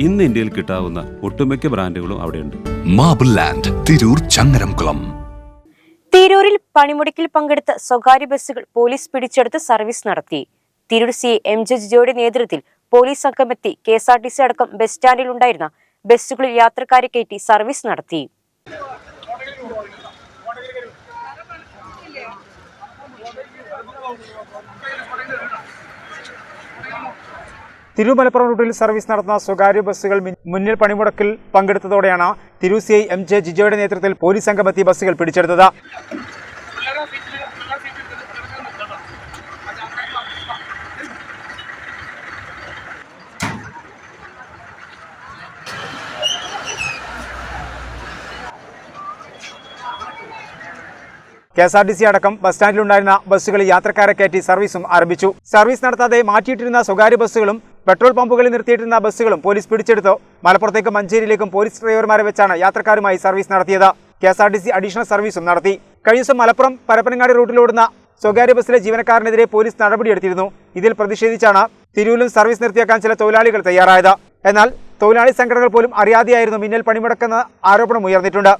ഇന്ന് ഇന്ത്യയിൽ കിട്ടാവുന്ന ഒട്ടുമിക്ക ബ്രാൻഡുകളും അവിടെയുണ്ട്. Marble land Tirur Changaramkulam. തിരൂരിൽ പണിമുടക്കിൽ പങ്കെടുത്ത സ്വകാര്യ ബസ്സുകൾ പോലീസ് പിടിച്ചെടുത്ത് സർവീസ് നടത്തി. തിരൂർ സി എം ജെ ജിജോയുടെ നേതൃത്വത്തിൽ police സംഘമെത്തി K S R T C അടക്കം ബസ് സ്റ്റാൻഡിൽ ഉണ്ടായിരുന്ന ബസ്സുകളിൽ യാത്രക്കാരെ കയറ്റി സർവീസ് നടത്തി. തിരൂർ മലപ്പുറം റൂട്ടിൽ സർവീസ് നടത്തുന്ന സ്വകാര്യ ബസ്സുകൾ മുന്നിൽ പണിമുടക്കിൽ പങ്കെടുത്തതോടെയാണ് തിരു സി ഐ എം ജെ ജിജോയുടെ നേതൃത്വത്തിൽ പോലീസ് സംഘമെത്തി ബസ്സുകൾ പിടിച്ചെടുത്തത്. K S R T C അടക്കം ബസ് സ്റ്റാൻഡിലുണ്ടായിരുന്ന ബസ്സുകളിൽ യാത്രക്കാരെ കയറ്റി സർവീസും ആരംഭിച്ചു. സർവീസ് നടത്താതെ മാറ്റിയിട്ടിരുന്ന സ്വകാര്യ ബസ്സുകളും പെട്രോൾ പമ്പുകളിൽ നിർത്തിയിട്ടിരുന്ന ബസ്സുകളും പോലീസ് പിടിച്ചെടുത്തു. മലപ്പുറത്തേക്കും മഞ്ചേരിയിലേക്കും പോലീസ് ഡ്രൈവർമാരെ വെച്ചാണ് യാത്രക്കാരുമായി സർവീസ് നടത്തിയത്. K S R T C additional സർവീസും നടത്തി. കഴിഞ്ഞ ദിവസം മലപ്പുറം പരപ്പനങ്ങാടി റൂട്ടിലോടുന്ന സ്വകാര്യ ബസ്സിലെ ജീവനക്കാരനെതിരെ പോലീസ് നടപടിയെടുത്തിരുന്നു. ഇതിൽ പ്രതിഷേധിച്ചാണ് തിരൂരിലും സർവീസ് നിർത്തിയാക്കാൻ ചില തൊഴിലാളികൾ തയ്യാറായത്. എന്നാൽ തൊഴിലാളി സംഘടനകൾ പോലും അറിയാതെയായിരുന്നു മിന്നൽ പണിമുടക്കെന്ന ആരോപണം ഉയർന്നിട്ടുണ്ട്.